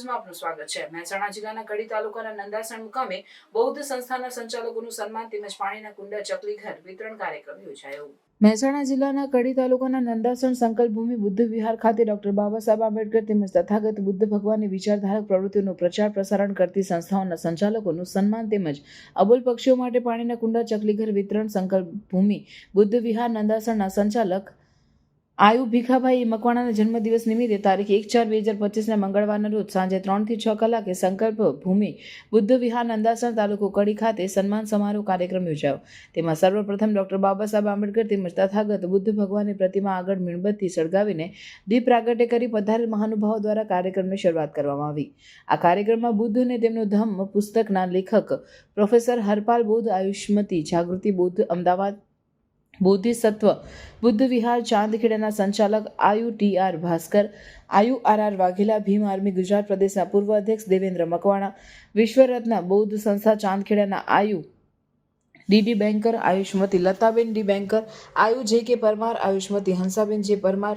ન્યૂઝમાં આપનું સ્વાગત છે. મહેસાણા જિલ્લાના કડી તાલુકાના નંદાસણ મુકામે બૌદ્ધ સંસ્થાના સંચાલકોનું સન્માન તેમજ પાણીના કુંડા, ચકલી ઘર વિતરણ કાર્યક્રમ યોજાયો. મહેસાણા જિલ્લાના કડી તાલુકાના નંદાસણ સંકલ્પભૂમિ બુદ્ધ વિહાર ખાતે ડોક્ટર બાબા સાહેબ આંબેડકર તેમજ તથાગત બુદ્ધ ભગવાનની વિચારધારક પ્રવૃત્તિઓનું પ્રચાર પ્રસારણ કરતી સંસ્થાઓના સંચાલકોનું સન્માન તેમજ અબોલ પક્ષીઓ માટે પાણીના કુંડા ચકલીઘર વિતરણ સંકલ્પ ભૂમિ બુદ્ધ વિહાર નંદાસણના સંચાલક આયુ ભીખાભાઈ મકવાણાના જન્મદિવસ નિમિત્તે તારીખ એક ચાર બે હજાર પચીસના મંગળવારના રોજ સાંજે ત્રણથી છ કલાકે સંકલ્પ ભૂમિ બુદ્ધ વિહાર નંદાસણ તાલુકો કડી ખાતે સન્માન સમારોહ કાર્યક્રમ યોજાયો. તેમાં સર્વપ્રથમ ડોક્ટર બાબા સાહેબ આંબેડકર તેમજ તથાગત બુદ્ધ ભગવાનની પ્રતિમા આગળ મીણબત્તી સળગાવીને દીપ પ્રાગટ્ય કરી પધારેલ મહાનુભાવો દ્વારા કાર્યક્રમની શરૂઆત કરવામાં આવી. આ કાર્યક્રમમાં બુદ્ધ અને તેમનો ધમ્મ પુસ્તકના લેખક પ્રોફેસર હરપાલ બુદ્ધ, આયુષ્મતી જાગૃતિ બુદ્ધ, અમદાવાદ બોધિસત્વ, બુદ્ધ વિહાર, ચાંદખેડાના સંચાલક આયુ ટી આર ભાસ્કર, આયુ R R Vaghela, Bhim army, Gujarat પ્રદેશના પૂર્વ અધ્યક્ષ દેવેન્દ્ર મકવાણા, વિશ્વરત્ન, બૌદ્ધ સંસ્થા ચાંદખેડાના આયુ ડીડી બેન્કર, આયુષ્મતી લતાબેન ડી બેન્કર, આયુ જે કે પરમાર, આયુષ્મતી હંસાબેન જે પરમાર,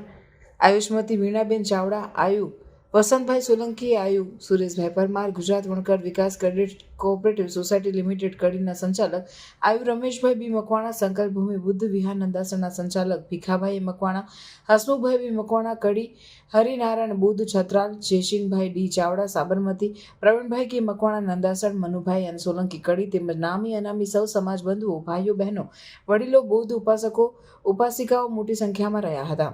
આયુષ્મતી વીણાબેન ચાવડા, આયુ વસંતભાઈ સોલંકી, આયુ સુરેશભાઈ પરમાર ગુજરાત વણકર વિકાસ ક્રેડિટ કોઓપરેટિવ સોસાયટી લિમિટેડ કડીના સંચાલક, આયુ રમેશભાઈ બી મકવાણા, સંકલ્પભૂમિ બુદ્ધ વિહાર નંદાસણના સંચાલક, Bhikhabhai Makwana, Hasmukhbhai B Makwana, Kadi Harinarayan Buddh Chhatral, Jaysinhbhai D Chavda, Sabarmati, Pravinbhai K Makwana, Nandasan, Manubhai અને સોલંકી કડી તેમજ નામી અનામી સૌ સમાજ બંધુઓ, ભાઈઓ બહેનો, વડીલો, બૌદ્ધ ઉપાસકો, ઉપાસિકાઓ મોટી સંખ્યામાં રહ્યા હતા.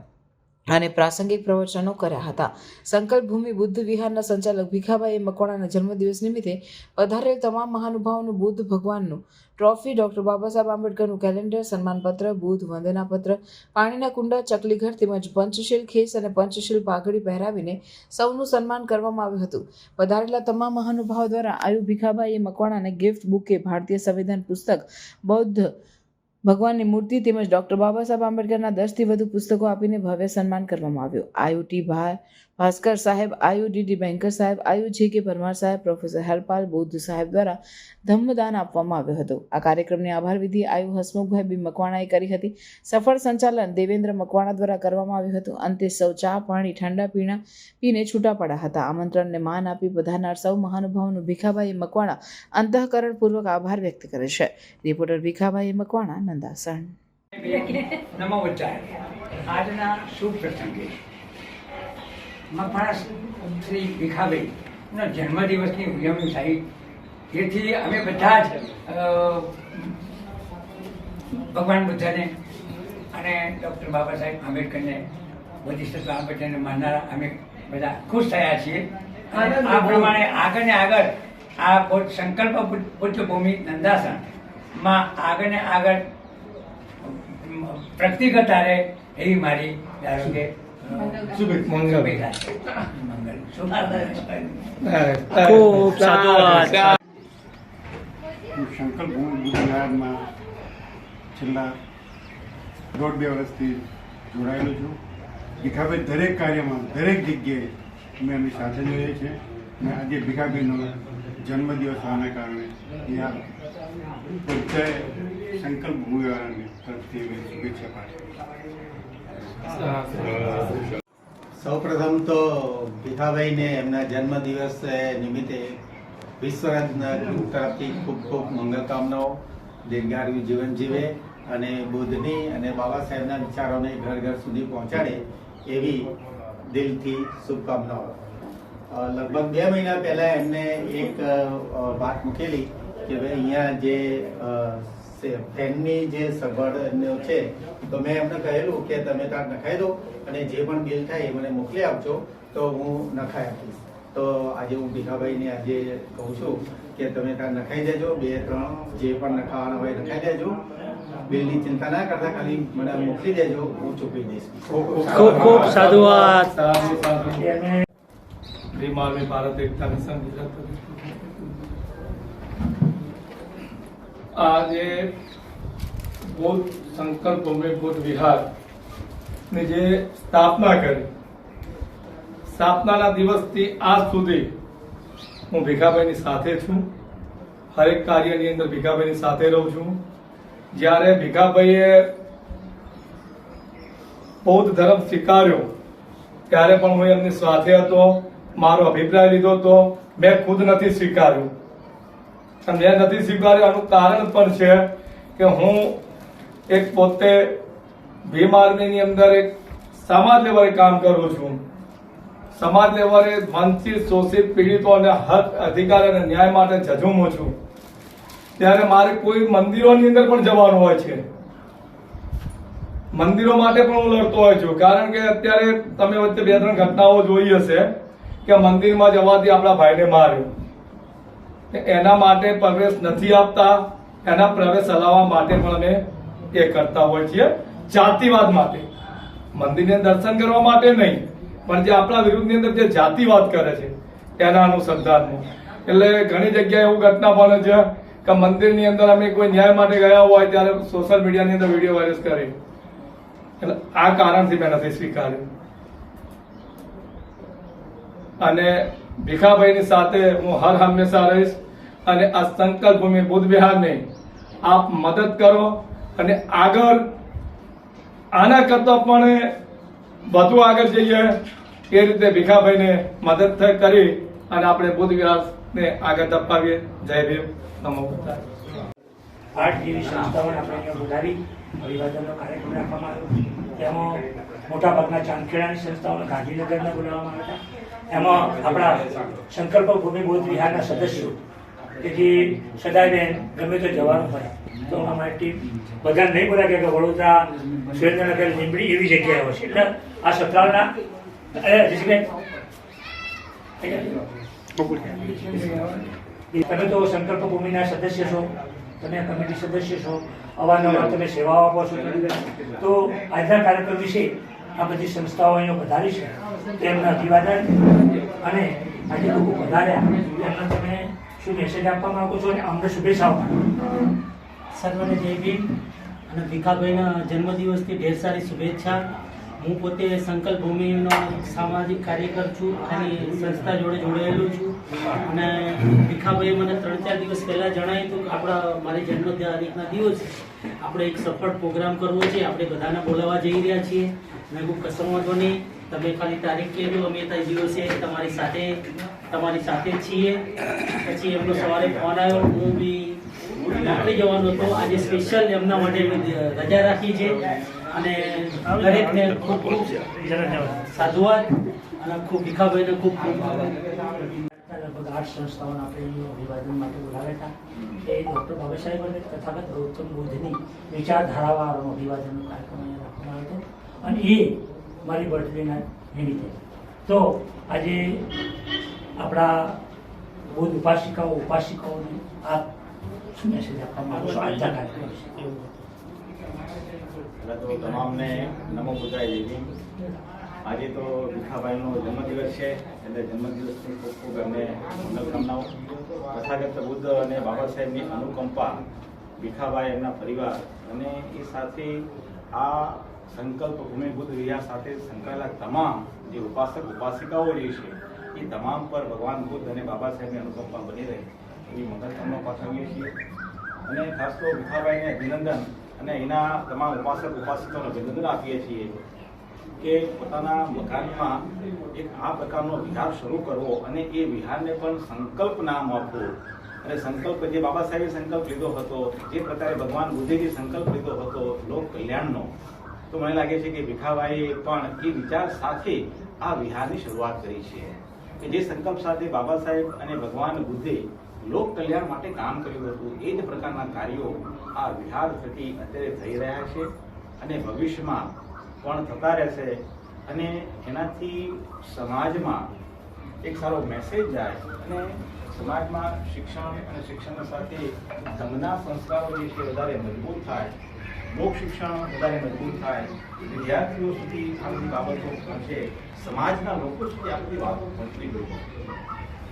અને પ્રાસંગિક પ્રવચનો કર્યા હતા. સંકલ્પ ભૂમિ બુદ્ધ વિહારના સંચાલક ભીખાભાઈએ મકવાણાના જન્મદિવસ નિમિત્તે પધારેલ તમામ મહાનુભાવોનું બુદ્ધ ભગવાનનું trophy doctor Baba Saheb આંબેડકરનું calendar, સન્માનપત્ર, બુદ્ધ વંદનાપત્ર, પાણીના કુંડા, ચકલીઘર તેમજ પંચશીલ ખેસ અને પંચશીલ પાઘડી પહેરાવીને સૌનું સન્માન કરવામાં આવ્યું હતું. પધારેલા તમામ મહાનુભાવો દ્વારા આયુ ભીખાભાઈએ મકવાણાને ગિફ્ટ બુકે ભારતીય સંવિધાન પુસ્તક બૌદ્ધ ભગવાનની મૂર્તિ તેમજ ડૉક્ટર બાબા સાહેબ આંબેડકરના દસથી વધુ પુસ્તકો આપીને ભવ્ય સન્માન કરવામાં આવ્યું. આયુ ભાર ભાસ્કર સાહેબ આયુ ડીડી બેન્કર સાહેબ આયુ જે કે પરમાર સાહેબ, પ્રોફેસર હરપાલ બૌદ્ધ સાહેબ દ્વારા ધમ્મદાન આપવામાં આવ્યો હતો. આ કાર્યક્રમની આભાર વિધિ આયુ હસમુખભાઈ બી મકવાણાએ કરી હતી. સફળ સંચાલન દેવેન્દ્ર મકવાણા દ્વારા કરવામાં આવ્યું હતું. અંતે સૌ ચા, પાણી, ઠંડા પીણા પીને છૂટા પડ્યા હતા. આમંત્રણને માન આપી પધારનાર સૌ મહાનુભાવોનું ભીખાભાઈ મકવાણા અંતઃકરણપૂર્વક આભાર વ્યક્ત કરે છે. રિપોર્ટર ભીખાભાઈ મકવાણા નંદાસણ આજના શુભ પ્રસંગે મકવાણા શ્રી ભીખાભાઈનો જન્મદિવસની ઉજવણી થઈ જેથી અમે બધા જ ભગવાન બુદ્ધને અને ડૉક્ટર બાબા સાહેબ આંબેડકરને વધિષ્ઠ આંબેડકરને માનનારા અમે બધા ખુશ થયા છીએ. આ પ્રમાણે આગળ ને આગળ આ સંકલ્પ બુદ્ધ- નંદાસનમાં આગળ ને આગળ પ્રગતિ કરતા રહે એવી મારી ધારો કે શુભેચ્છા મંગલ શુભ હું શંકર ભૂમિ ગુજરાતમાં છેલ્લા દોઢ બે વર્ષથી જોડાયેલો છું. ભીખાભાઈ દરેક કાર્યમાં દરેક જગ્યાએ અમે એમની સાથે જોઈએ છીએ. અને આજે ભીખાભાઈનો જન્મદિવસ હોવાના કારણે બધા સંકલ્પ ભૂમિવાળાને તરફથી અમે શુભેચ્છા પાઠવી સૌપ્રથમ તો ભીખાભાઈને એમના જન્મદિવસ નિમિત્તે વિશ્વરત્ન તરફથી ખૂબ ખૂબ મંગલકામનાઓ દીર્ઘાયુ જીવન જીવે અને બુદ્ધની અને બાબા સાહેબના વિચારોને ઘર ઘર સુધી પહોંચાડે એવી દિલથી શુભકામનાઓ. લગભગ બે મહિના પહેલા એમને એક વાત મૂકેલી કે ભાઈ અહીંયા જે સે- ફેનની જે સગવડનો છે તો મેં એમને કહેલું કે તમે તાર નખાઈ દો અને જે પણ બિલ થાય એ મને મોકલી આપજો તો હું નખાઈ આપીશ. તો આજે હું ભીખાભાઈને આજે કહું છું કે તમે તાર નખાઈ દેજો બે ત્રણ જે પણ નખાવાના હોય નખાઈ દેજો. બિલની ચિંતા ના કરતા ખાલી મને મોકલી દેજો હું ચૂકવી દઈશ. ખૂબ ખૂબ સાધુવાદ શ્રી સાધુ ભારત એકતા મિશન ગુજરાત. આજે બૌદ્ધ સંકલ્પ ભૂમિ બુદ્ધ વિહારની જે સ્થાપના કરી સ્થાપનાના દિવસથી આજ સુધી હું ભીખાભાઈની સાથે છું હરેક કાર્યની અંદર ભીખાભાઈની સાથે રહું છું જ્યારે ભીખાભાઈએ બૌદ્ધ ધર્મ સ્વીકાર્યો ત્યારે પણ હું એમની સાથે હતો મારો અભિપ્રાય લીધો તો મેં ખુદ નથી સ્વીકાર્યું મેં નથી સ્વીકાર્યું કારણ પણ છે કે હું એક પોતે ભીમ આર્મીની અંદર એક સમાજ લેવલે કામ કરું છું. સમાજ લેવલે વંચિત શોષિત પીડિતો અને હક અધિકાર અને ન્યાય માટે ઝઝુમું છું. ત્યારે મારે કોઈ મંદિરોની અંદર પણ જવાનું હોય છે. મંદિરો માટે પણ હું લડતો હોય છું. કારણ કે અત્યારે તમે વચ્ચે બે ત્રણ ઘટનાઓ જોઈ હશે કે મંદિરમાં જવાથી આપણા ભાઈને માર્યો. એના માટે પ્રવેશ નથી આપતા, એના પ્રવેશ હલાવવા માટે પણ અમે એ કરતા હોય છીએ જાતિવાદ માટે. મંદિરને દર્શન કરવા માટે નહીં, પણ જે આપણા વિરુદ્ધની અંદર જે જાતિવાદ કરે છે, એના અનુસંધાનમાં. એટલે ઘણી જગ્યાએ એવું ઘટના બને છે કે મંદિરની અંદર અમે કોઈ ન્યાય માટે ગયા હોય ત્યારે સોશિયલ મીડિયાની અંદર વીડિયો વાયરસ કરી. એટલે આ કારણથી મેં નથી સ્વીકાર્યું. અને ભીખાભાઈની સાથે હું હર હંમેશા રહીશ અને આ સંકલ્પ ભૂમિ બુદ્ધ વિહારને આપ મદદ કરો અને આગળ આના કરતા પણ વધુ આગળ જઈએ એ રીતે ભીખાભાઈને મદદ કરી અને આપણે બુદ્ધ વિહારને આગળ ધપાવીએ. જય ભીમ. નમો આઠ જેવી સંસ્થાઓને આપણે અહીંયા બોલાવી કાર્યક્રમ રાખવામાં આવ્યો. તેમાં મોટાભાગના ચાંદખેડાની સંસ્થાઓને ગાંધીનગરના બોલાવવામાં આવ્યા હતા. એમાં આપણા સંકલ્પ ભૂમિ બોધ વિહારના સદસ્યો કે જે સદાયને ગમે તો જવાનું હોય, તો અમારી ટીમ બધા નહીં બોલાવે કે વડોદરા, સુરેન્દ્રનગર, લીંબડી એવી જગ્યાએ હોય છે. એટલે આ સત્રાલના તમે તો સંકલ્પ ભૂમિના સદસ્ય છો, તમે કમિટી સદસ્ય છો, અવારનવાર તમે સેવાઓ આપો છો, તો આજના કાર્યક્રમ વિશે આ બધી સંસ્થાઓ અહીંયા વધારી છે. તેમના અભિવાદન અને આજે લોકો વધાર્યા. એમને તમે શું મેસેજ આપવા માંગો છો? અને અમને શુભેચ્છાઓ સર્વને જય ભીમ. અને ભીખાભાઈના જન્મદિવસથી ઢેર સારી શુભેચ્છા. હું પોતે સંકલ્પ ભૂમિનો સામાજિક કાર્યકર છું અને સંસ્થા જોડે જોડાયેલું છું. અને ભીખાભાઈએ મને ત્રણ ચાર દિવસ પહેલાં જણાવ્યું હતું કે આપણા મારી જન્મ તારીખના દિવસે આપણે એક સફળ પ્રોગ્રામ કરવો છે. આપણે બધાને બોલાવવા જઈ રહ્યા છીએ. મેં કોઈ કશો વાંધો નહીં. તમે ખાલી તારીખ કહેજો અમે તે દિવસે તમારી સાથે તમારી સાથે છીએ. પછી એમનો સવારે ફોન આવ્યો, હું બી નોકરી જવાનો હતો. આજે સ્પેશિયલ એમના માટે રજા રાખી છે. અને દરેકને ખૂબ ખૂબ સાધુવાદ અને ખૂબ ભીખાભાઈને ખૂબ ખૂબ લગભગ આઠ સંસ્થાઓને આપણે અભિવાદન માટે બોલાવ્યા હતા. એ ડૉક્ટર બાબા સાહેબ અને તથાગત ગૌતમ બુદ્ધની વિચારધારાવાળાનો અભિવાદનનો કાર્યક્રમ અહીંયા રાખવામાં આવ્યો હતો. અને એ મારી બર્થડેના નિમિત્તે તો આજે આપણા બુદ્ધ ઉપાસિકાઓ, ઉપાસિકાઓને આ શું મેસેજ આપવા માંગો છો? આજના કાર્યક્રમ તો તમામને નમો બુદ્ધાય દેવી આજે તો ભીખાભાઈનો જન્મદિવસ છે, એટલે જન્મદિવસની ખૂબ ખૂબ એમને મંગલકામનાઓ તથાગત બુદ્ધ અને બાબા સાહેબની અનુકંપા ભીખાભાઈ એમના પરિવાર અને એ સાથે આ સંકલ્પ ભૂમિ બુદ્ધ રિયા સાથે સંકળાયેલા તમામ જે ઉપાસક, ઉપાસિકાઓ જે છે, એ તમામ પર ભગવાન બુદ્ધ અને બાબા સાહેબની અનુકંપા બની રહે. એવી મંગલકામના પાઠવીએ છીએ. અને ખાસ તો ભીખાભાઈને અભિનંદન અને એના તમામ ઉપાસક, ઉપાસિકાઓને અભિનંદન આપીએ છીએ કે પોતાના મકાનમાં એક આ પ્રકારનો વિહાર શરૂ કરવો અને એ વિહારને પણ સંકલ્પ નામ આપવું. અને સંકલ્પ જે બાબા સાહેબે સંકલ્પ લીધો હતો, જે પ્રકારે ભગવાન બુદ્ધે સંકલ્પ લીધો હતો લોક કલ્યાણનો તો મને લાગે છે કે ભીખાભાઈએ પણ એ વિચાર સાથે આ વિહારની શરૂઆત કરી છે. કે જે સંકલ્પ સાથે બાબા સાહેબ અને ભગવાન બુદ્ધે લોક કલ્યાણ માટે કામ કર્યું હતું, એ જ પ્રકારના કાર્યો આ વિહાર થકી અત્યારે થઈ રહ્યા છે અને ભવિષ્યમાં પણ થતા રહેશે. અને એનાથી સમાજમાં એક સારો મેસેજ જાય અને સમાજમાં શિક્ષણ અને શિક્ષણ સાથે ધમના સંસ્કારો જે છે વધારે મજબૂત થાય. લોક શિક્ષણ વધારે મજબૂત થાય. વિદ્યાર્થીઓ સુધી આ બધી બાબતો પહોંચે. સમાજના લોકો સુધી આ બધી વાતો પહોંચવી જોઈએ.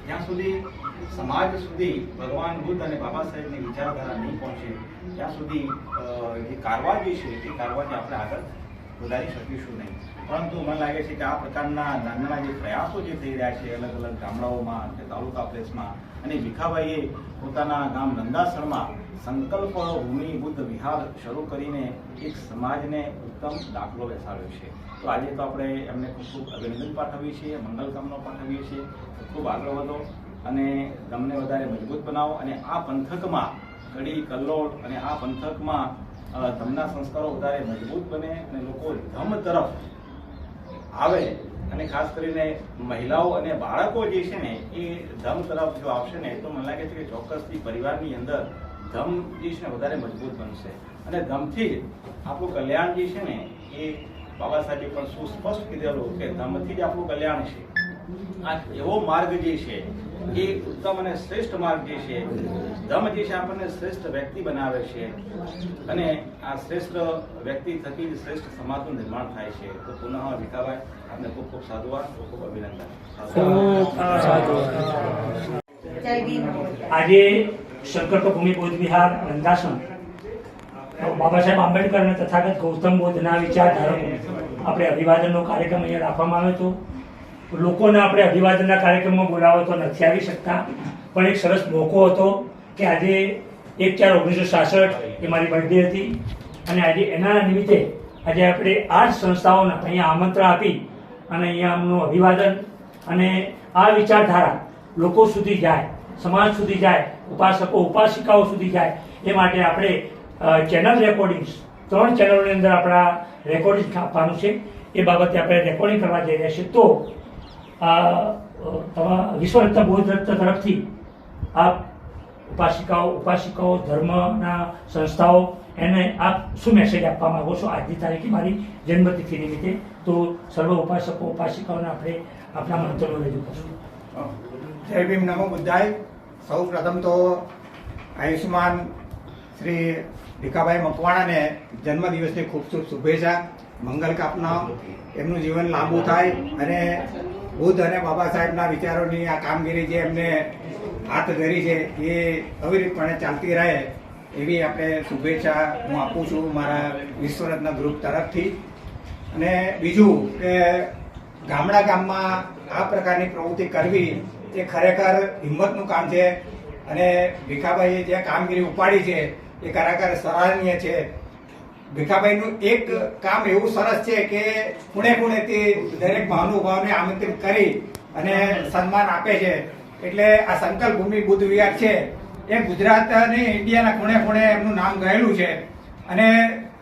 જ્યાં સુધી સમાજ સુધી ભગવાન બુદ્ધ અને બાબા સાહેબની વિચારધારા નહીં પહોંચે. ત્યાં સુધી જે કારવા જે છે, એ કારવાને આપણે આગળ વધારી શકીશું નહીં. પરંતુ મને લાગે છે કે આ પ્રકારના નાના જે પ્રયાસો જે થઈ રહ્યા છે અલગ અલગ ગામડાઓમાં કે તાલુકા પ્લેસમાં, અને ભીખાભાઈએ પોતાના ગામ નંદાસરમાં સંકલ્પ ભૂમિ બુદ્ધ વિહાર શરૂ કરીને એક સમાજને ઉત્તમ દાખલો બેસાડ્યો છે. તો આજે તો આપણે એમને ખૂબ ખૂબ અભિનંદન પાઠવીએ છીએ મંગલકામના પાઠવીએ છીએ. ખૂબ આગળ વધો અને તમને વધારે મજબૂત બનાવો. અને આ પંથકમાં કડી કલ્લોળ અને આ પંથકમાં ધમના સંસ્કારો વધારે મજબૂત બને અને લોકો ધમ તરફ આવે અને ખાસ કરીને મહિલાઓ અને બાળકો જે છે ને એ ધમ તરફ જો આવશે ને, તો મને લાગે છે કે ચોક્કસથી પરિવારની અંદર ધમ જે છે ને વધારે મજબૂત બનશે. અને ધમથી જ આપણું કલ્યાણ જે છે ને એ બાબા સાહેબે પણ સુસ્પષ્ટ કીધેલું કે ધમથી જ આપણું કલ્યાણ છે. આ એવો માર્ગ જે છે એ ઉત્તમ અને શ્રેષ્ઠ માર્ગ જે છે ધમ જે છે આપણને શ્રેષ્ઠ વ્યક્તિ બનાવે છે. અને આ શ્રેષ્ઠ વ્યક્તિ થકી જ શ્રેષ્ઠ સમાજનું નિર્માણ થાય છે. તો પુનઃ ભીખાભાઈ આપને ખૂબ ખૂબ સાધુવાદ ખૂબ ખૂબ અભિનંદન. આજે સંકલ્પ ભૂમિ બૌદ્ધ વિહાર રંગાસણ બાબા સાહેબ આંબેડકર અને તથાગત ગૌતમ બુદ્ધના વિચારધારકો. આપણે અભિવાદનનો કાર્યક્રમ અહીંયા રાખવામાં આવ્યો હતો. લોકોને આપણે અભિવાદનના કાર્યક્રમમાં બોલાવો તો નથી આવી શકતા. પણ એક સરસ મોકો હતો કે આજે એક ચાર ઓગણીસો સાસઠ એ મારી બર્થડે હતી. અને આજે એના નિમિત્તે આજે આપણે આ જ સંસ્થાઓને અહીંયા આમંત્રણ આપી અને અહીંયા આમનું અભિવાદન અને આ વિચારધારા લોકો સુધી જાય. સમાજ સુધી જાય, ઉપાસકો, ઉપાસિકાઓ સુધી જાય, એ માટે આપણે ચેનલ રેકોર્ડિંગ્સ ત્રણ ચેનલોની અંદર આપણા રેકોર્ડિંગ આપવાનું છે. એ બાબતે આપણે રેકોર્ડિંગ કરવા જઈ રહ્યા છીએ તો તમારા વિશ્વરત્ન બૌદ્ધરત્ન તરફથી આપ ઉપાસિકાઓ ઉપાસિકાઓ, ધર્મના સંસ્થાઓ, એને આપ શું મેસેજ આપવા માંગો છો? આજની તારીખે મારી જન્મતિથિ નિમિત્તે. તો, સર્વ ઉપાસકો, ઉપાસિકાઓને આપણે આપણા મંત્રો રજૂ કરશું. જય ભીમ નમો બુદ્ધાય. સૌ પ્રથમ તો આયુષ્માન શ્રી ભીખાભાઈ મકવાણાને જન્મદિવસની ખૂબ ખૂબ શુભેચ્છા. મંગલ કાપના એમનું જીવન લાંબુ થાય અને બુદ્ધ અને બાબા સાહેબના વિચારોની આ કામગીરી જે એમને હાથ ધરી છે એ અવિરતપણે ચાલતી રહે એવી આપણે શુભેચ્છા હું આપું છું મારા વિશ્વરત્ન ગ્રુપ તરફથી. અને બીજું કે ગામડા ગામમાં આ પ્રકારની પ્રવૃત્તિ કરવી એ ખરેખર હિંમતનું કામ છે અને ભીખાભાઈએ જે કામગીરી ઉપાડી છે, એ ખરેખર સરાહનીય છે. ભીખાભાઈનું એક કામ એવું સરસ છે કે ખૂણે ખૂણેથી દરેક મહાનુભાવને આમંત્રિત કરી અને સન્માન આપે છે. એટલે આ સંકલ્પ ભૂમિ બુદ્ધ વિહાર છે. એ ગુજરાત અને ઇન્ડિયાના ખૂણે ખૂણે એમનું નામ ગયેલું છે. અને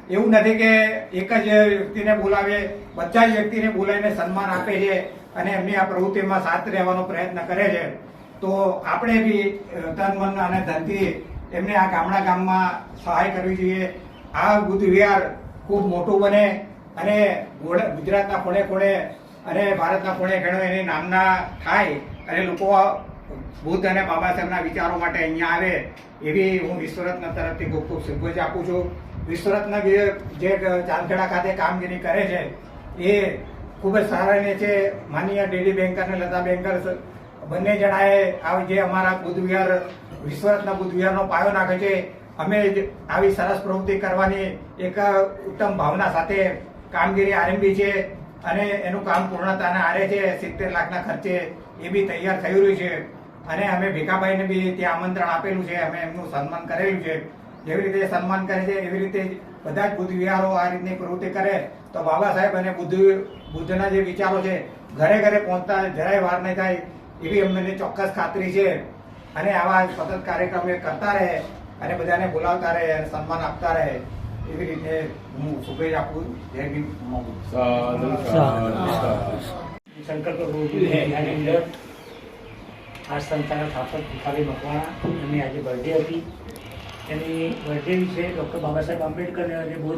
એવું નથી કે એક જ વ્યક્તિને બોલાવે, બધા જ વ્યક્તિને બોલાવીને સન્માન આપે છે. અને એમની આ પ્રવૃત્તિમાં સાથ રહેવાનો પ્રયત્ન કરે છે, તો આપણે બી તન, મન અને ધનથી એમને આ ગામડા ગામમાં સહાય કરવી જોઈએ. આ બુદ્ધ વિહાર ખૂબ મોટું બને અને ગુજરાતના ખૂણે ખૂણે અને ભારતના ખૂણે ખૂણે એની નામના થાય અને લોકો બુદ્ધ અને બાબા સાહેબના વિચારો માટે અહીંયા આવે એવી હું વિશ્વરત્ન તરફથી ખૂબ ખૂબ શુભેચ્છા આપું છું. વિશ્વરત્ન જે ચાંદખેડા ખાતે કામગીરી કરે છે, એ ખૂબ જ સરાહનીય છે. માનીય ડીડી બેન્કર અને લતા બેન્કર બંને જણાએ આવી જે અમારા બુદ્ધવિહાર વિશ્વરત્ન બુદ્ધ પાયો નાખે છે. અમે આવી સરસ પ્રવૃત્તિ કરવાની એક ઉત્તમ ભાવના સાથે કામગીરી આરંભી છે અને એનું કામ પૂર્ણતાને આરે છે. સિત્તેર લાખના ખર્ચે એ બી તૈયાર થઈ રહ્યું છે અને અમે ભીખાભાઈને બી ત્યાં આમંત્રણ આપેલું છે. અમે એમનું સન્માન કરેલું છે. જેવી રીતે સન્માન કરે છે, એવી રીતે બધા જ બુદ્ધ વિહારો આ રીતની પ્રવૃત્તિ કરે તો બાબા સાહેબ અને બુદ્ધ બુદ્ધના જે વિચારો છે ઘરે ઘરે પહોંચતા જરાય વાર નહીં થાય એવી અમને ચોક્કસ ખાતરી છે. અને આવા સતત કાર્યક્રમ એ કરતા રહે અને બધાને બોલાવતા રહે અને સન્માન આપતા રહે એવી રીતે હું શુભેચ્છા આપું જય ભીમ. સંકલ્પ આ સંસ્થાના સ્થાપક ભીખાભાઈ મકવાણા એમની આજે બર્થડે હતી. એની બર્થડે વિશે ડૉક્ટર બાબા સાહેબ આંબેડકર અને બહુ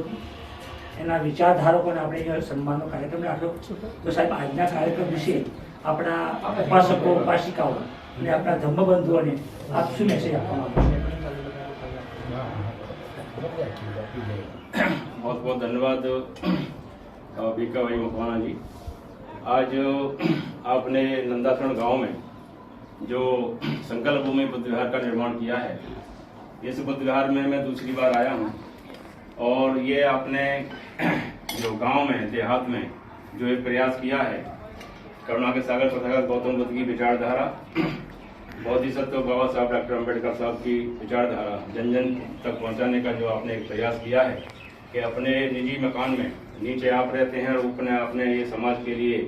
એના વિચારધારકોને આપણે અહીંયા સન્માનનો કાર્યક્રમ રાખ્યો તો સાહેબ આજના કાર્યક્રમ વિશે આપણા ઉપાસકો ઉપાસિકાઓ અને આપણા ધર્મબંધુઓને આપ શું મેસેજ આપવા માંગો છો बहुत बहुत धन्यवाद अ, बीका भाई मकवाना जी आज आपने नंदासरण गांव में जो संकल्प भूमि बुद्ध विहार का निर्माण किया है इस बुद्ध विहार में मैं दूसरी बार आया हूँ। और ये आपने जो गाँव में देहात में जो एक प्रयास किया है करुणा के सागर तथागत गौतम बुद्ध की विचारधारा बहुत ही सत्य बाबा साहब डॉक्टर अंबेडकर साहब की विचारधारा जन जन तक पहुँचाने का जो आपने एक प्रयास किया है कि अपने निजी मकान में नीचे आप रहते हैं और ऊपर आपने ये समाज के लिए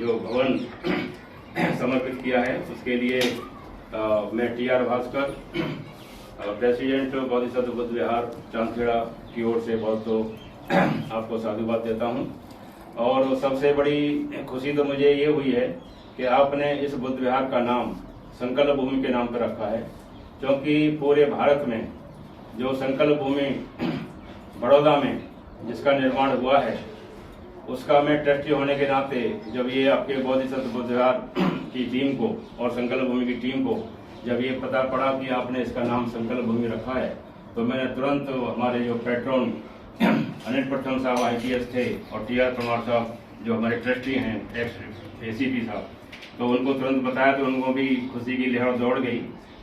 जो भवन समर्पित किया है उसके लिए अ, मैं T R Bhaskar president Bodhisattva Buddha Vihar Chandkheda की ओर से बहुत तो आपको साधुवाद देता हूँ। और सबसे बड़ी खुशी तो मुझे ये हुई है कि आपने इस बुद्ध विहार का नाम संकल्प भूमि के नाम पर रखा है, क्योंकि पूरे भारत में जो संकल्प भूमि बड़ौदा में जिसका निर्माण हुआ है, उसका मैं ट्रस्टी होने के नाते जब ये आपके बोधिसत्व बुद्ध विहार की टीम को और संकल्प भूमि की टीम को जब ये पता पड़ा कि आपने इसका नाम संकल्प भूमि रखा है तो मैंने तुरंत हमारे जो पेट्रोन अनिल प्रथम साहब आई थे, और टी आर परमार साहब, जो हमारे ट्रस्टी हैं एक्स ए साहब तो उनको तुरंत बताया तो उनको भी खुशी की लहर दौड़ गई।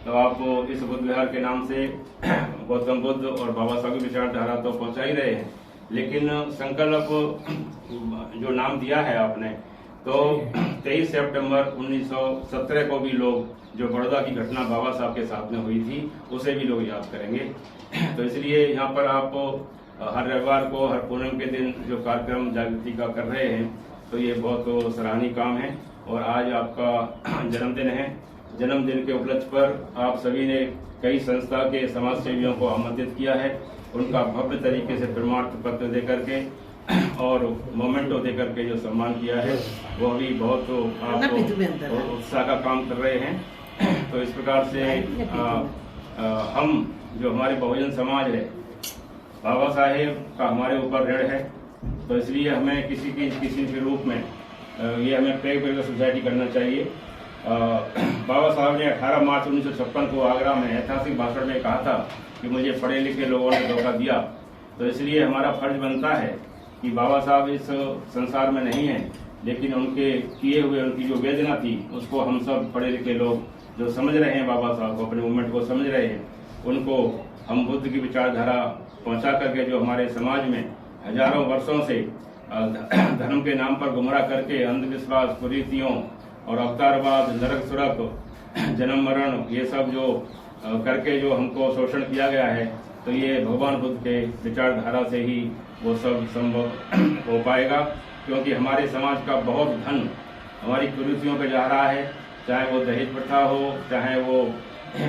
तो आप इस बुद्ध विहार के नाम से गौतम बुद्ध और बाबा साहब की विचारधारा तो पहुँचा ही रहे हैं, लेकिन संकल्प जो नाम दिया है आपने तो 23 सितंबर 1917 को भी लोग जो बड़ौदा की घटना बाबा साहब के साथ में हुई थी उसे भी लोग याद करेंगे। तो इसलिए यहाँ पर आप हर रविवार को हर पूनम के दिन जो कार्यक्रम जागृति का कर रहे हैं तो ये बहुत सराहनीय काम है। और आज आपका जन्मदिन है। जन्मदिन के उपलक्ष्य पर आप सभी ने कई संस्था के समाज सेवियों को आमंत्रित किया है। उनका भव्य तरीके से प्रमाण पत्र दे करके और मोमेंटो दे करके जो सम्मान किया है वो भी बहुत आप उत्साह का काम कर रहे हैं। तो इस प्रकार से आ, आ, हम जो हमारे बहुजन समाज है बाबा साहेब का हमारे ऊपर ऋण है। तो इसलिए हमें किसी की किसी के रूप में ये हमें पेग पेग सोसाइटी करना चाहिए। बाबा साहब ने 18 मार्च उन्नीस सौ छप्पन को आगरा में ऐतिहासिक भाषण में कहा था कि मुझे पढ़े लिखे लोगों ने धोखा दिया। तो इसलिए हमारा फ़र्ज़ बनता है कि बाबा साहब इस संसार में नहीं हैं लेकिन उनके किए हुए उनकी जो वेदना थी उसको हम सब पढ़े लिखे लोग जो समझ रहे हैं बाबा साहब को, अपने मूवमेंट को समझ रहे हैं, उनको हम बुद्ध की विचारधारा पहुँचा करके जो हमारे समाज में हज़ारों वर्षों से धर्म के नाम पर गुमराह करके अंधविश्वास, कुरीतियों और अवतारवाद नरक सुरक जन्म, मरण, ये सब जो करके जो हमको शोषण किया गया है तो ये भगवान बुद्ध के विचारधारा से ही वो सब संभव हो पाएगा, क्योंकि हमारे समाज का बहुत धन हमारी कुरीतियों पे जा रहा है। चाहे वो दहेज प्रथा हो, चाहे वो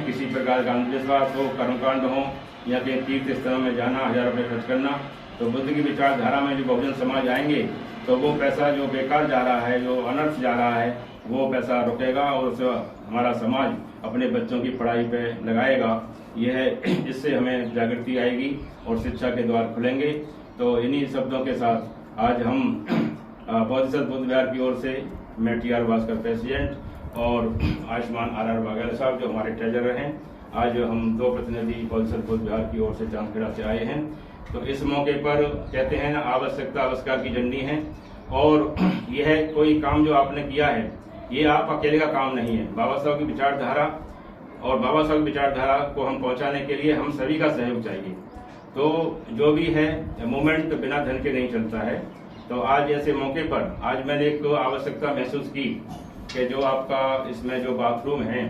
किसी प्रकार का अंधविश्वास हो, कर्मकांड हो, या कहीं तीर्थ स्थलों में जाना, हज़ार रुपये खर्च करना तो बुद्ध की विचारधारा में जो बहुजन समाज आएँगे तो वो पैसा जो बेकार जा रहा है, जो अनर्थ जा रहा है, वो पैसा रुकेगा और उससे हमारा समाज अपने बच्चों की पढ़ाई पे लगाएगा। यह इससे हमें जागृति आएगी और शिक्षा के द्वार खुलेंगे। तो इन्हीं शब्दों के साथ आज हम बोधिसत्व बुद्ध विहार की ओर से मैं टी आर भास्कर प्रेसिडेंट और आयुष्मान आर आर बाघेला साहब जो हमारे ट्रेजरर हैं, आज हम दो प्रतिनिधि बोधिसत्व बुद्ध बिहार की ओर से चांदखेड़ा से आए हैं। तो इस मौके पर कहते हैं आवश्यकता आविष्कार की झंडी है। और यह कोई काम जो आपने किया है, ये आप अकेले का काम नहीं है। बाबा साहब की विचारधारा और बाबा साहब की विचारधारा को हम पहुँचाने के लिए हम सभी का सहयोग चाहिए। तो जो भी है मूवमेंट बिना धन के नहीं चलता है। तो आज ऐसे मौके पर, आज मैंने एक आवश्यकता महसूस की कि जो आपका इसमें जो बाथरूम है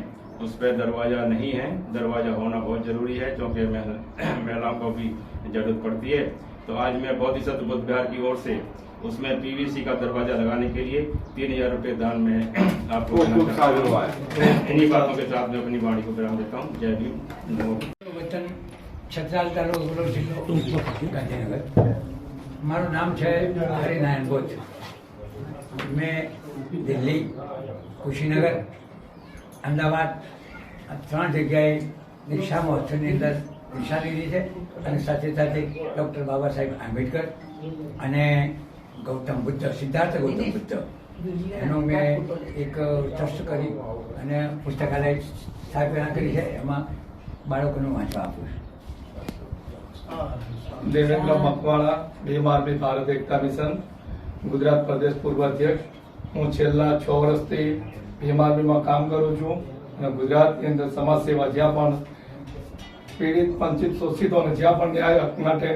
उस पर दरवाजा नहीं है दरवाजा होना बहुत जरूरी है क्योंकि मह- महिलाओं को भी जरूरत पड़ती है तो आज मैं बोधिसत्व बुद्ध विहार की ओर से उसमें पीवीसी का दरवाजा लगाने के लिए तीन हजार रुपये दान में आपको देना चाहता हूं। इन्हीं बातों के साथ मैं अपनी वाणी को विराम देता हूँ जय भीम नमो વતન છત્રાલ તાલુકો ગુરુ જિલ્લો ગાંધીનગર મારું નામ છે હરિનારાયણ બોચ મેં દિલ્હી, કુશીનગર, અમદાવાદ ત્રણ જગ્યાએ દીક્ષા મહોત્સવની અંદર દીક્ષા લીધી છે અને સાથે સાથે ડૉક્ટર બાબા સાહેબ આંબેડકર અને ગૌતમ બુદ્ધ, સિદ્ધાર્થ ગૌતમ બુદ્ધ. એનું મેં એક ટ્રસ્ટ કરી અને પુસ્તકાલય સ્થાપના કરી છે. એમાં બાળકોને વાંચવા આપું છું. દેવેન્દ્ર મકવાણા બે આર્મી ભારત એકતા મિશન, ગુજરાત પ્રદેશ પૂર્વ અધ્યક્ષ હું છેલ્લા છ વર્ષથી ભીમ આર્મીમાં કામ કરું છું અને ગુજરાતની અંદર સમાજ સેવા જ્યાં પણ પીડિત વંચિત શોષિતોને જ્યાં પણ ન્યાય હક માટે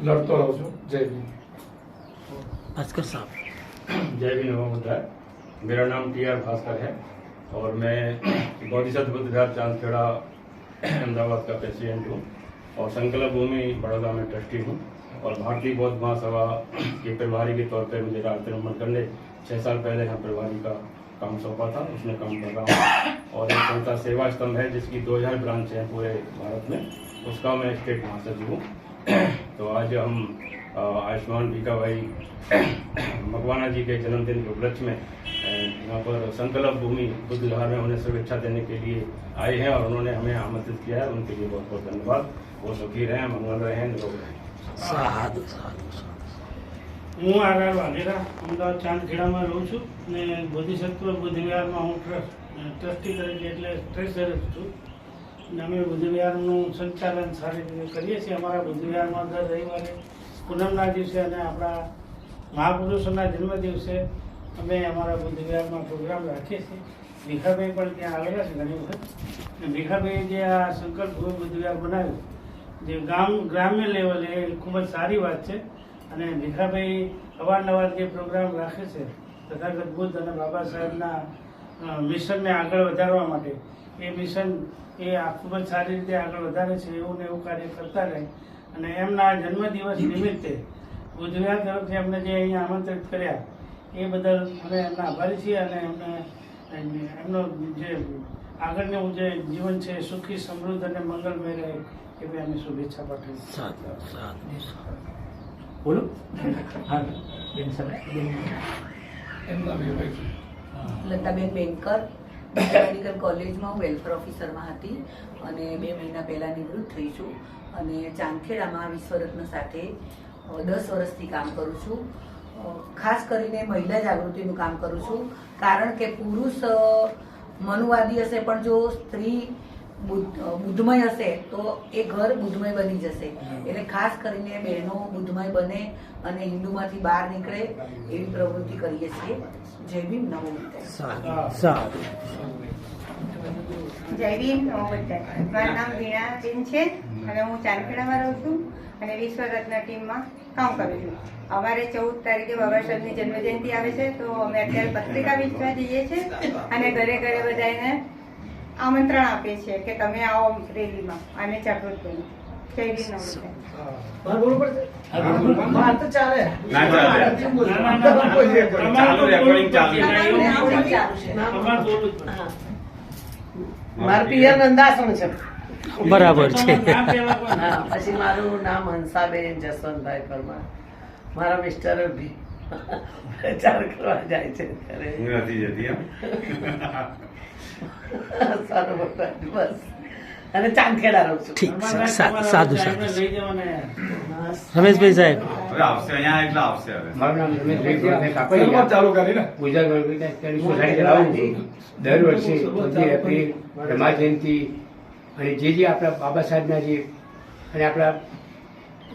લડતો રહું છું જય ભીમ ભાસ્કર સાહેબ जय भी नमो बुद्धाय मेरा नाम टी आर भास्कर है और मैं बोधिसत्व बुद्ध विहार चांदखेड़ा अहमदाबाद का प्रेसिडेंट हूँ और संकल्प भूमि बड़ौदा में ट्रस्टी हूँ और भारतीय बौद्ध महासभा के प्रभारी के तौर पर मुझे राज निर्मल करने छः साल पहले यहाँ प्रभारी का काम सौंपा था उसमें काम कर रहा हूँ। और एक संस्था सेवा स्तंभ है, जिसकी 2000 ब्रांच हैं पूरे भारत में, उसका मैं स्टेट महासचिव हूँ। तो आज हम आयुष्मान भीका भाई मकवाना जी के जन्मदिन के उपलक्ष्य में यहाँ पर संकल्प भूमि, बुद्ध विहार में उन्हें शुभेच्छा देने के लिए आए हैं और उन्होंने हमें आमंत्रित किया है। उनके लिए बहुत बहुत धन्यवाद। वो सुखी रहें, मंगल रहें लोग रहें। साधु साधु। હું આર આર વાઘેલા, અમદાવાદ ચાંદખેડામાં રહું છું અને બોધિસત્વ બુદ્ધિવિહારમાં હું ટ્રસ્ટ ટ્રસ્ટી તરીકે એટલે ટ્રેસર છું. અને અમે બુદ્ધિવિહારનું સંચાલન સારી રીતે કરીએ છીએ. અમારા બુદ્ધિવિહારમાં દર રવિવારે પૂનમના દિવસે અને આપણા મહાપુરુષોના જન્મ દિવસે અમે અમારા બુદ્ધિવિહારમાં પ્રોગ્રામ રાખીએ છીએ. ભીખાભાઈ પણ ત્યાં આવેલા છે ઘણી વખત. ભીખાભાઈએ જે આ સંકલ્પ ગૃહ બુદ્ધ બનાવ્યું, જે ગામ, ગ્રામ્ય લેવલે ખૂબ જ સારી વાત છે. અને ભીખાભાઈ અવારનવાર જે પ્રોગ્રામ રાખે છે, તથાગત બુદ્ધ અને બાબા સાહેબના મિશનને આગળ વધારવા માટે, એ મિશન એ ખૂબ જ સારી રીતે આગળ વધારે છે, એવું ને એવું કાર્ય કરતા રહે. અને એમના જન્મદિવસ નિમિત્તે ગુજરાત તરફથી અમને જે અહીંયા આમંત્રિત કર્યા, એ બદલ અમે એમના આભારી છીએ અને એમને, એમનો જે આગળનું જે જીવન છે, સુખી, સમૃદ્ધ અને મંગલમય રહે, એવી અમે શુભેચ્છા પાઠવી બોલો. હા બેન એમના લતાબેન બેનકર મેડિકલ કોલેજમાં હું વેલફેર ઓફિસરમાં હતી અને બે મહિના પહેલાં નિવૃત્ત થઈ છું અને ચાંખેડામાં વિશ્વરત્ન સાથે દસ વર્ષથી કામ કરું છું. ખાસ કરીને મહિલા જાગૃતિનું કામ કરું છું. કારણ કે પુરુષ મનુવાદી હશે પણ જો સ્ત્રી બુદ્ધમય હશે તો એ ઘર બુદ્ધમય બની જશે. એટલે ખાસ કરીને બહેનો બુદ્ધમય બને અને હિન્દુમાંથી બહાર નીકળે એવી પ્રવૃત્તિ કરીએ છીએ. જય ભીમ નવો જય ભીમ નમો મારું નામ વીણાબેન છે અને હું ચાંદખેડામાં રહું છું અને વિશ્વરત્ન ટીમમાં કામ કરું છું. અમારે ચૌદ તારીખે બાબા સાહેબની જન્મજયંતિ આવે છે તો અમે અત્યારે પત્રિકા વેચવા જઈએ છીએ અને ઘરે ઘરે બધાને આમંત્રણ આપીએ છીએ કે તમે આવો રેલીમાં. અને જાગૃત બનો જય છે. બરાબર છે. પછી મારું નામ હંસાબેન જસવંતભાઈ પરમાર. મારા મિસ્ટર બી પ્રચાર કરવા જાય છે બસ. અને ચાંદખેડા રહું છું. ઠીક છે રમેશભાઈ સાહેબ. આવશે અહીંયા એટલે આવશે હવે. મારું નામ રમેશભાઈ ગોરભાઈ શરૂઆત કાપડિયા ચાલુ કરીને ગુજરાત સોસાયટી ચલાવું દર વર્ષે ચોથી એપ્રિલ રમા જયંતિ અને જે જે આપણા બાબા સાહેબના જે અને આપણા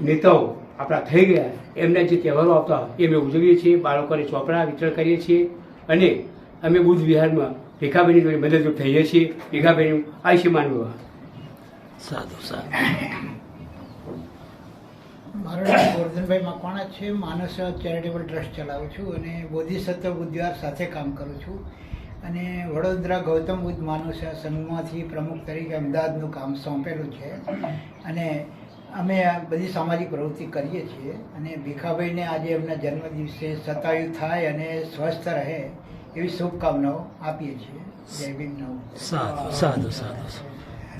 નેતાઓ આપણા થઈ ગયા એમના જે તહેવારો આવતા એ અમે ઉજવીએ છીએ. બાળકોને ચોપડા વિતરણ કરીએ છીએ અને અમે બુદ્ધ વિહારમાં ભીખાભાઈની જોડે મદદરૂપ થઈએ છીએ. રેખાબેન આયુષ્યમાન વિવાહ સાધુ સાધુ. મારું નામ ગોરધનભાઈ મકવાણા છે? માનસ ચેરિટેબલ ટ્રસ્ટ ચલાવું છું અને બોધિસત્વ બુદ્ધવાર સાથે કામ કરું છું. અને વડોદરા ગૌતમ બુદ્ધ માનસ સંઘમાંથી પ્રમુખ તરીકે અમદાવાદનું કામ સોંપેલું છે. અને અમે આ બધી સામાજિક પ્રવૃત્તિ કરીએ છીએ. અને ભીખાભાઈને આજે એમના જન્મદિવસે શતાયુ થાય અને સ્વસ્થ રહે. એવી શુભકામનાઓ આપીએ છીએ. જય ભીમ નવું સાધુ સાધુ સાધુ.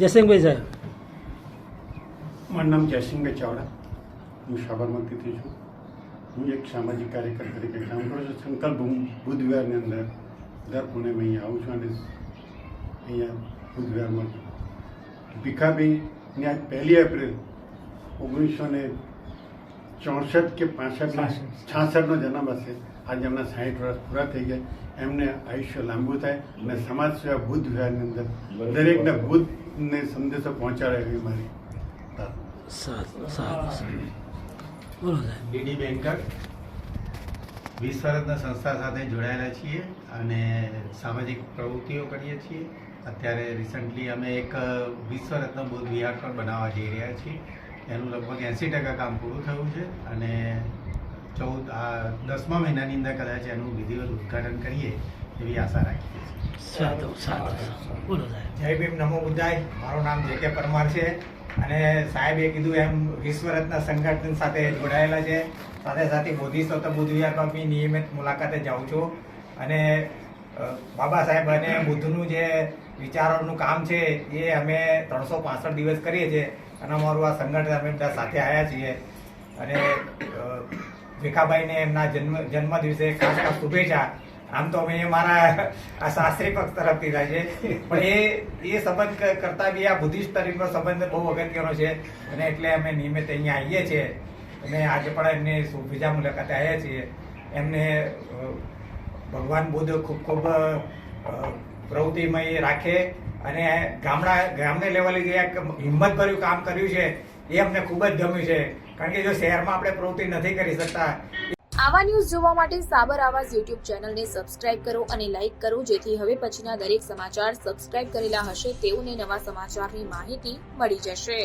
જયસિંહભાઈ સાહેબ. મારું નામ જયસિંહભાઈ ચાવડા. હું સાબરમતીથી છું. હું એક સામાજિક કાર્યકર તરીકે કામ કરું છું. સંકલ્પ હું બુધવારની વિહારની અંદર દર પૂનમે અહીંયા આવું છું અને અહીંયા બુધવારમાં વિહારમાં ભીખાભાઈની આજ પહેલી એપ્રિલ ઓગણીસો ને ચોસઠ કે પાસઠ. છાસઠનો જન્મ હશે. આજે એમના સાઠ વર્ષ પૂરા થઈ ગયા. એમને આયુષ્ય લાંબુ થાય અને સમાજ સેવા બુદ્ધ વિહારની અંદર દરેકને બુદ્ધને સંદેશો પહોંચાડે એવી મારી ડીડી બેન્કર. વિશ્વરત્ન સંસ્થા સાથે જોડાયેલા છીએ અને સામાજિક પ્રવૃત્તિઓ કરીએ છીએ. અત્યારે રિસન્ટલી અમે એક વિશ્વરત્ન બુદ્ધ વિહાર પણ બનાવવા જઈ રહ્યા છીએ. એનું લગભગ એંસી ટકા કામ પૂરું થયું છે અને ચૌદ આ દસમા મહિનાની અંદર કદાચ એનું વિધિવત ઉદ્ઘાટન કરીએ એવી આશા રાખીએ છીએ. સાધુ સાધુ જય ભીમ નમો બુદ્ધાય. મારું નામ જે કે પરમાર છે. અને સાહેબે કીધું એમ વિશ્વરત્ન સંગઠન સાથે જોડાયેલા છે. સાથે સાથે બોધિસત્વ બુદ્ધ વિહારમાં બી નિયમિત મુલાકાતે જાઉં છું. અને બાબા સાહેબ અને બુદ્ધનું જે વિચારોનું કામ છે એ અમે ત્રણસો પાસઠ દિવસ કરીએ છીએ. અને અમારું આ સંગઠન અમે બધા સાથે આવ્યા છીએ. અને ભીખાભાઈને એમના જન્મ, જન્મદિવસે ખાસ ખાસ શુભેચ્છા. આમ તો અમે મારા આ શાસ્ત્રી પક્ષ તરફથી થાય છે. પણ એ એ સંબંધ કરતા બી આ બુદ્ધિસ્ટ તરીકેનો સંબંધ બહુ અગત્યનો છે. અને એટલે અમે નિયમિત અહીંયા આવીએ છીએ. અને આજે પણ એમની બીજા મુલાકાતે આવ્યા છીએ. એમને ભગવાન બુદ્ધ ખૂબ ખૂબ પ્રવૃત્તિમય રાખે. અને ગામડા, ગામને લેવલે જે એક હિંમતભર્યું કામ કર્યું છે, એ અમને ખૂબ જ ગમ્યું છે. કારણ કે જો શહેરમાં આપણે પ્રવૃત્તિ નથી કરી શકતા, આવા ન્યૂઝ જોવા માટે સાબર આવાજ યુટ્યુબ ચેનલને સબસ્ક્રાઇબ કરો અને લાઇક કરો, જેથી હવે પછીના દરેક સમાચાર સબસ્ક્રાઇબ કરેલા હશે તેઓને નવા સમાચારની માહિતી મળી જશે.